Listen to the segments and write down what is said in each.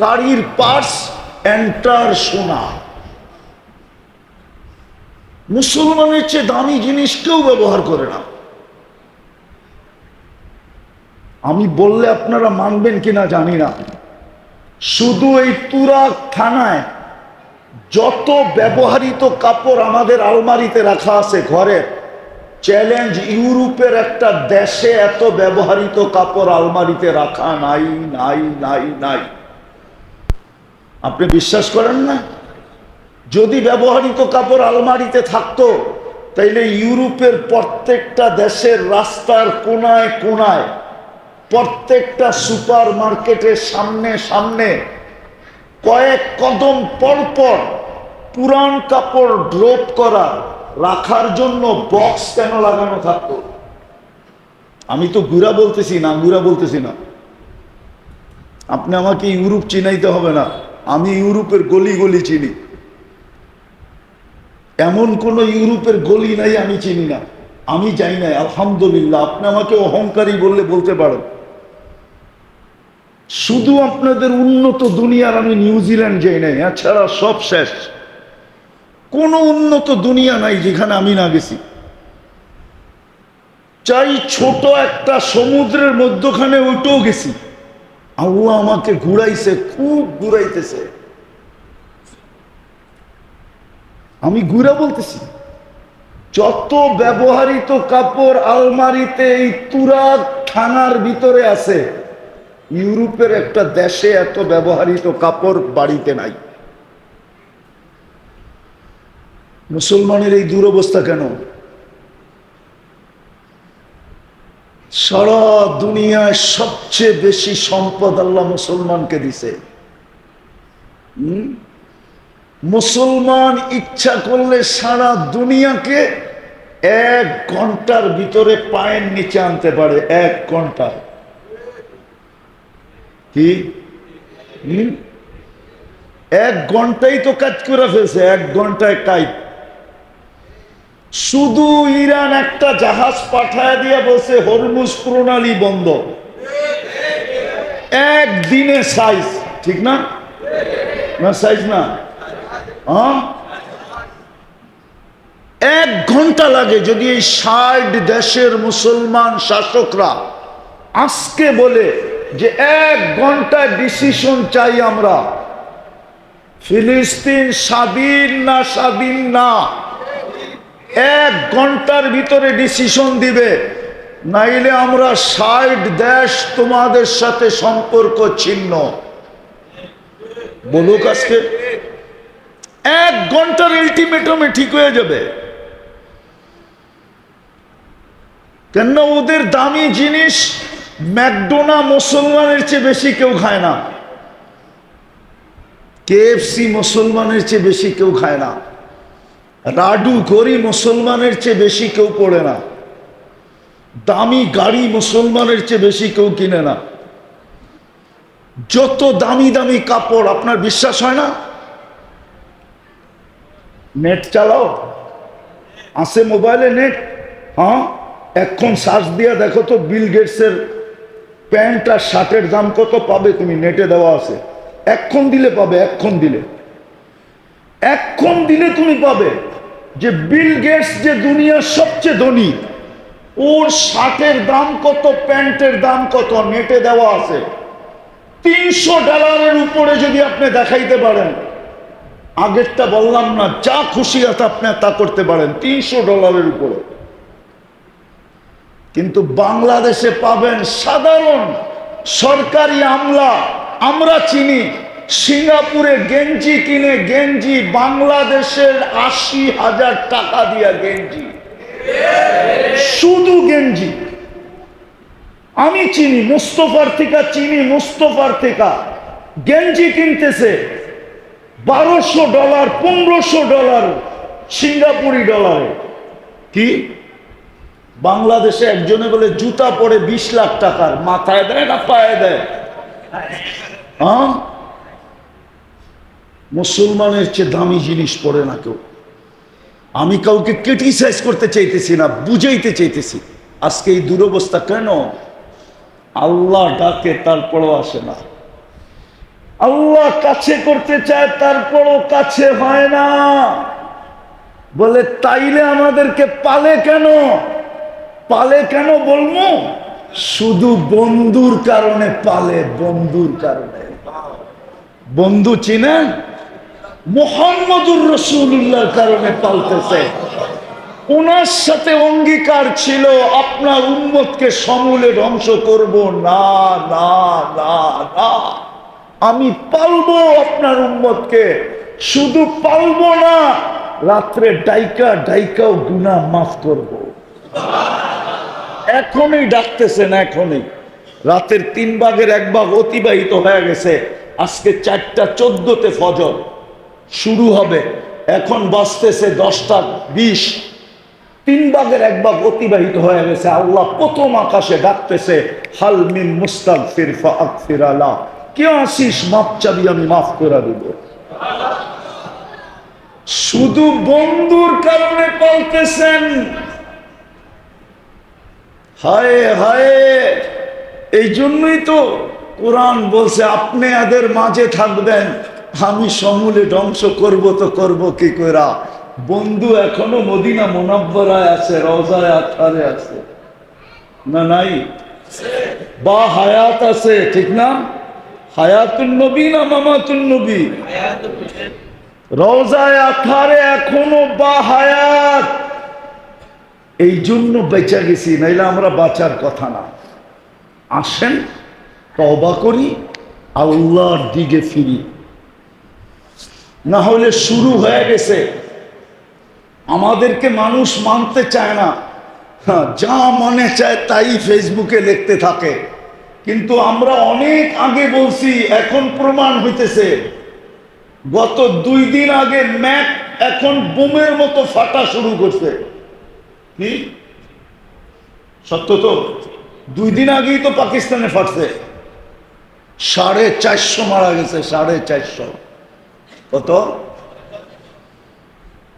গাড়ির purse enter সোনা। মুসলমানের চেয়ে দামি জিনিস কেউ ব্যবহার করে না। আমি বললে আপনারা মানবেন কিনা জানি না। শুধু এই তুরাগ থানায় যত ব্যবহারিত কাপড় আমাদের আলমারিতে রাখা আছে ঘরে, চ্যালেঞ্জ ইউরোপের একটা দেশে এত ব্যবহারিত কাপড় আলমারিতে রাখা নাই নাই নাই নাই। আপনি বিশ্বাস করেন না? যদি ব্যবহৃত কাপড় আলমারিতে থাকতো, তাইলে ইউরোপের প্রত্যেকটা দেশের রাস্তার কোনায় কোনায়, প্রত্যেকটা সুপার মার্কেটের সামনে সামনে কয়েক কদম পর পর পুরান কাপড় ড্রপ করা, রাখার জন্য বক্স কেন লাগানো থাকতো? আমি তো গুড়া বলতেছি না গুড়া বলতেছি না। আপনি আমাকে ইউরোপ চিনাইতে হবে না। আমি ইউরোপের গলি গলি চিনি। এমন কোন ইউরোপের গলি নাই আমি চিনি না। আমি যাই নাই, আলহামদুলিল্লাহ। আপনি আমাকে অহংকারী বললে বলতে পারেন। শুধু আপনাদের উন্নত দুনিয়ার আমি নিউজিল্যান্ড যাই নাই, এছাড়া সব শেষ। কোনো উন্নত দুনিয়া নাই যেখানে আমি না গেছি। চাই ছোট একটা সমুদ্রের মধ্যখানে ওইটাও গেছি। আল্লাহ আমাকে ঘুরাইছে, খুব ঘুরাইতেছে। আমি ঘুরা বলতেছি, যত ব্যবহারিত কাপড় আলমারিতে এই তুরাগ থানার ভিতরে আছে, ইউরোপের একটা দেশে এত ব্যবহারিত কাপড় বাড়িতে নাই। মুসলমানের এই দুরবস্থা কেন? সারা দুনিয়ায় সবচেয়ে বেশি সম্পদ আল্লাহ মুসলমানকে দিছে? মুসলমান ইচ্ছা করলে সারা দুনিয়াকে এক ঘণ্টার ভিতরে পায়ের নিচে আনতে পারে, এক ঘণ্টা কি? এক ঘন্টাই তো কাজ করে ফেলছে, এক ঘন্টায় কাজ শুধু ইরান একটা জাহাজ পাঠায় দিয়ে বলছে, হরমুজ প্রণালী বন্ধ। একদিনে সাইজ ঠিক না? না সাইজ না? হ্যাঁ? এক ঘণ্টা লাগে যদি এই ষাট দেশের মুসলমান শাসকরা আজকে বলে যে এক ঘণ্টা ডিসিশন চাই আমরা। ফিলিস্তিন স্বাধীন না স্বাধীন না? এক ঘণ্টার ভিতরে ডিসিশন দিবে। নাইলে আমরা ষাট দেশ তোমাদের সাথে সম্পর্ক ছিন্ন। বলুক আজকে। এক ঘণ্টার আলটিমেটামে ঠিক হয়ে যাবে। কেন ওদের দামি জিনিস ম্যাকডোনা মুসলমানের চেয়ে বেশি কেউ খায় না। কেএফসি মুসলমানের চেয়ে বেশি কেউ খায় না। রাডু গড়ি মুসলমানের চেয়ে বেশি কেউ পড়ে না। দামি গাড়ি মুসলমানের চেয়ে বেশি কেউ কিনে না। যত দামি দামি কাপড়, আপনার বিশ্বাস হয় না? নেট চালাও। আসে মোবাইলে নেট? হ্যাঁ? এখন সার্চ দিয়ে দেখো তো, বিল গেটসের প্যান্ট আর শার্টের দাম কত পাবে তুমি? নেটে দেওয়া আছে। এক্ষণ দিলে পাবে এক্ষণ দিলে। এক্ষণ দিলে তুমি পাবে। যে বিল গেটস যে দুনিয়ার সবচেয়ে ধনী, ওর শার্টের দাম কত, প্যান্টের দাম কত, নেটে দেওয়া আছে। তিনশো ডলারের উপরে যদি আপনি দেখাইতে পারেন, আগেরটা বললাম না, যা খুশি আছে আপনি তা করতে পারেন, তিনশো ডলারের উপরে। কিন্তু বাংলাদেশে পাবেন সাধারণ সরকারি আমলা, আমরা চিনি সিঙ্গাপুরে গেঞ্জি কিনে গেঞ্জি বাংলাদেশের আশি হাজার টাকা দিয়া গেঞ্জি। শুধু গেঞ্জি। আমি চিনি, মুস্তফার থেকে চিনি, মুস্তফার থেকে। গেঞ্জি কিনতেছে বারোশো ডলার, পনেরোশো ডলার, সিঙ্গাপুরি ডলারে। কি? বাংলাদেশে একজনে বলে জুতা পরে বিশ লাখ টাকার, মাথায় দেয় না পায়ে দেয়? হ্যাঁ? মুসলমানের চেয়ে দামি জিনিস পড়ে না কেউ। আমি কাউকে ক্রিটিসাইজ করতে চাইতেছি না, বুঝাইতে চাইতেছি। আজকে এই দুরবস্থা কেন? আল্লাহ ডাকে, তারপরও আসে না। আল্লাহ কাছে করতে চায়, তারপরও কাছে হয় না। বলে, তাইলে আমাদেরকে পালে কেন? পালে কেন বলব? শুধু বন্ধুর কারণে পালে, বন্ধুর কারণে। বন্ধু চিনেন? মোহাম্মদুর রসুল্লাহর কারণে পালতেছে। ওনার সাথে অঙ্গীকার ছিল, আপনার উন্মতকে সমূলে ধ্বংস করব। না না না না। আমি পালবো আপনার উন্মতকে শুধু পালবো না, রাত্রে ডাইকা, ডাইকাও গুনা মাফ করব। এখনই ডাকতেছেন, এখনই। রাতের তিন ভাগের এক ভাগ অতিবাহিত হয়ে গেছে। আজকে চারটা, চোদ্দতে ফজর। শুরু হবে। এখন বাঁচতেছে দশটা বিশ। তিন ভাগের এক ভাগ অতিবাহিত হয়ে গেছে। আল্লাহ প্রথম আকাশে ডাকতেছে, হাল মিন মুস্তাক ফিরফা আকফির আলা। কে আসিস মাপ চাবি আমি মাফ করে দিব। শুধু বন্ধুর কারণে পালতেছেন। হায় হায়! এই জন্যই তো কোরআন বলছে, আপনি এদের মাঝে থাকবেন। আমি সমূলে ধ্বংস করব তো করব কি করা বন্ধু এখনও মদিনা মোনাব্বরায় আছে, রওজায় আথারে আছে। না নাই? বা হায়াত আছে, ঠিক না? হায়াতুন নবী না মামাতুন নবী? রওজায় আথারে এখনও বা হায়াত। এই জন্য বেঁচে গেছি, নাইলে আমরা বাঁচার কথা না। আসেন তবা করি, আল্লাহর দিকে ফিরি। না হলে শুরু হয়ে গেছে। আমাদেরকে মানুষ মানতে চায় না। হ্যাঁ যা মনে চায় তাই ফেসবুকে লিখতে থাকে। কিন্তু আমরা অনেক আগে বলছি, এখন প্রমাণ হইতেছে। গত দুই দিন আগে ম্যাপ এখন বোমের মতো ফাটা শুরু করছে। কি? সত্য তো? দুই দিন আগেই তো পাকিস্তানে ফাটছে। সাড়ে চারশো মারা গেছে, সাড়ে চারশো। কত?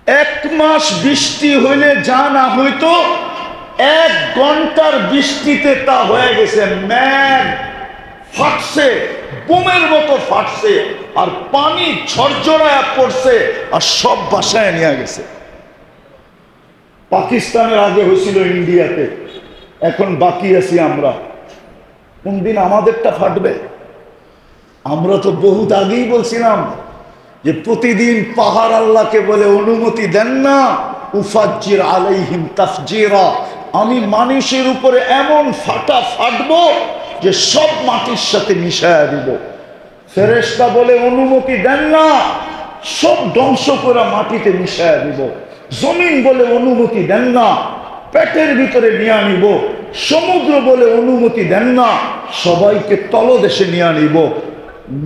এক মাস বৃষ্টি হইলে যা না হইতো, এক ঘণ্টার বৃষ্টিতে তা হয়ে গেছে ম্যাগ ফাটছে, বোমের মতো ফাটছে, আর পানি ঝরঝরায় পড়ছে, আর সব বাসায় নিয়ে গেছে। পাকিস্তানের আগে হয়েছিল ইন্ডিয়াতে, এখন বাকি আছি আমরা। কোনদিন আমাদেরটা ফাটবে? আমরা তো বহুত আগেই বলছিলাম যে প্রতিদিন পাহাড় আল্লাহকে বলে অনুমতি দেন না, উফাজ্জির আলাইহিম তাফজিরা। আমি মানুষের উপরে এমন ফাটা ফাটবো যে সব মাটির সাথে মিশায়া দিব। ফেরেশতা বলে অনুমতি দেন না, সব ধ্বংস করে মাটিতে মিশায়া দিব। জমিন বলে অনুমতি দেন না, পেটের ভিতরে নিয়ে আনিব। সমুদ্র বলে অনুমতি দেন না, সবাইকে তলদেশে নিয়ে আনিব।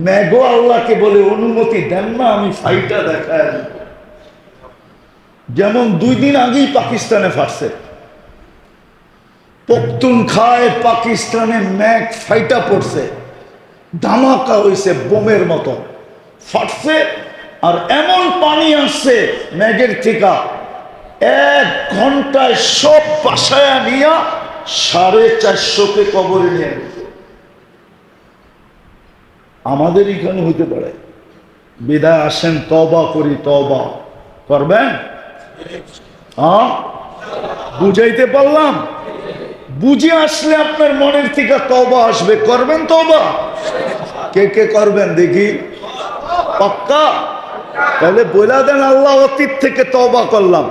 মেঘো আল্লাহকে বলে অনুমতি দেন না, আমি ফাইটা দেখায় যেমন দুই দিন আগেই পাকিস্তানে ফাটছে। পক্তুন খায় পাকিস্তানে ম্যাগ ফাইটা পড়ছে। ধামাকা হয়েছে বোমের মতো। ফাটছে আর এমন পানি আসছে ম্যাগের থেকে, এক ঘন্টায় সব বাসায় নিয়া সাড়ে চারশোকে কবরে নিয়ে গেছে। আমাদের এখানে হতে পারে। বিদায় আসেন তবা করি তবা করবেন? বুঝাইতে পারলাম? বুঝে আসলে আপনার মনের থেকে তবা আসবে। করবেন তবা কে কে করবেন দেখি? পাক্কা? তাহলে বলে দেন, আল্লাহ অতীত থেকে তবা করলাম।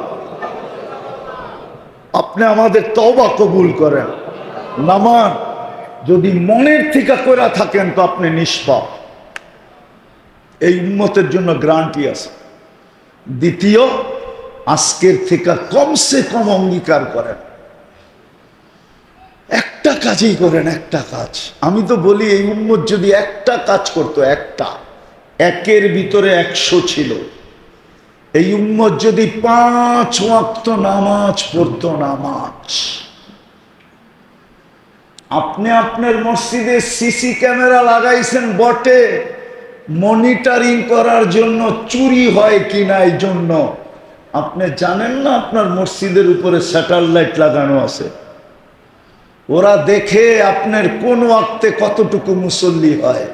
আপনি আমাদের তবা কবুল করেন। নামান যদি মনের থেকে করে থাকেন তো আপনি নিষ্পাপ। এই উন্মতের জন্য গ্রান্টি আছে। দ্বিতীয়, আজকের থেকে কমসে কম অঙ্গীকার করেন। একটা কাজই করেন, একটা কাজ। আমি তো বলি, এই উম্মত যদি একটা কাজ করতো, একটা, একের ভিতরে একশো ছিল। এই উম্মত যদি পাঁচ ওয়াক্ত নামাজ পড়তো, নামাজ। আপনি আপনার মসজিদে সিসি ক্যামেরা লাগাইছেন বটে। মনিটরিং করার জন্য চুরি হয় কিনা এই জন্য। আপনি জানেন না আপনার মসজিদের উপরে স্যাটেলাইট লাগানো আছে। ওরা দেখে আপনার কোন ওয়াক্তে কতটুকু মুসল্লি হয়।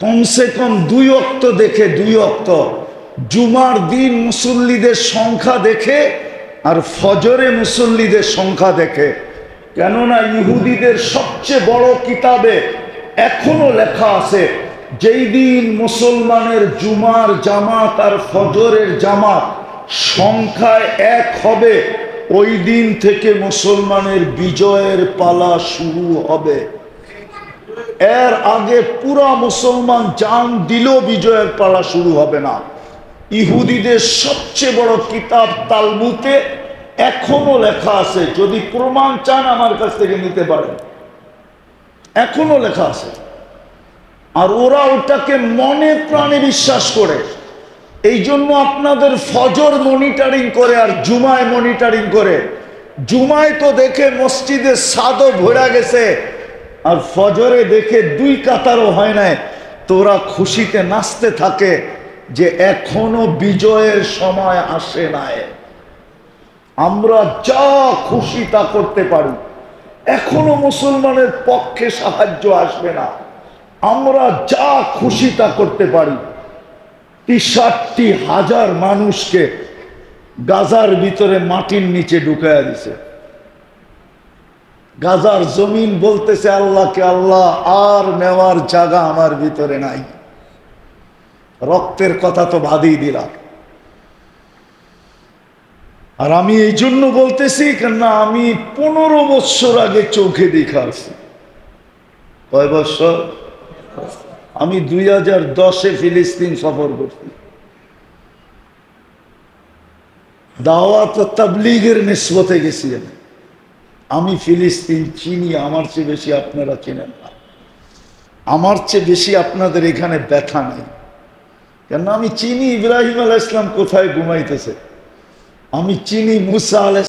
কমসে কম দুই অক্ত দেখে, দুই অক্ত জুমার দিন মুসল্লিদের সংখ্যা দেখে আর ফজরে মুসল্লিদের সংখ্যা দেখে। কেননা ইহুদিদের সবচেয়ে বড় কিতাবে এখনও লেখা আছে, যেই দিন মুসলমানের জুমার জামাত আর ফজরের জামাত সংখ্যায় এক হবে, ওই দিন থেকে মুসলমানের বিজয়ের পালা শুরু হবে। এর আগে পুরা মুসলমান জান দিলেও বিজয়ের পালা শুরু হবে না। ইহুদিদের সবচেয়ে বড় কিতাব তালমুতে এখনও লেখা আছে, যদি প্রমাণ চান আমার কাছ থেকে নিতে পারেন। এখনও লেখা আছে। আর ওরা ওটাকে মনে প্রাণে বিশ্বাস করে। এই জন্য আপনাদের ফজর মনিটরিং করে আর জুমায় মনিটরিং করে। জুমায় তো দেখে মসজিদে সাদও ভরা গেছে, আর ফজরে দেখে দুই কাতারও হয় নাই। তোরা খুশিতে নাচতে থাকে যে এখনও বিজয়ের সময় আসে নাই। আমরা যা খুশি তা করতে পারি। এখনও মুসলমানের পক্ষে সাহায্য আসবে না। আমরা যা খুশি তা করতে পারি। ষাটটি হাজার মানুষকে গাজার ভিতরে মাটির নিচে ঢুকাইয়া দিছে। গাজার জমিন বলতেছে, আল্লাহকে আল্লাহ, আর নেওয়ার জায়গা আমার ভিতরে নাই। রক্তের কথা তো বাদই দিলাম। আর আমি এই জন্য বলতেছি, কেননা আমি পনেরো বৎসর আগে চোখে দেখা আসছি কয় বৎসর আমি দুই হাজার দশে ফিলিস্তিন সফর করছি। দাওয়াত তাবলিগের নিসবতে গেছি আমি। আমি ফিলিস্তিন চিনি, আমার চেয়ে বেশি আপনারা চেনেন না। আমার চেয়ে বেশি আপনাদের এখানে ব্যথা নেই। কেননা আমি চিনি, ইব্রাহিম আলাহ ইসলাম কোথায় ঘুমাইতেছে? আমি চিনি মুসা আলাহ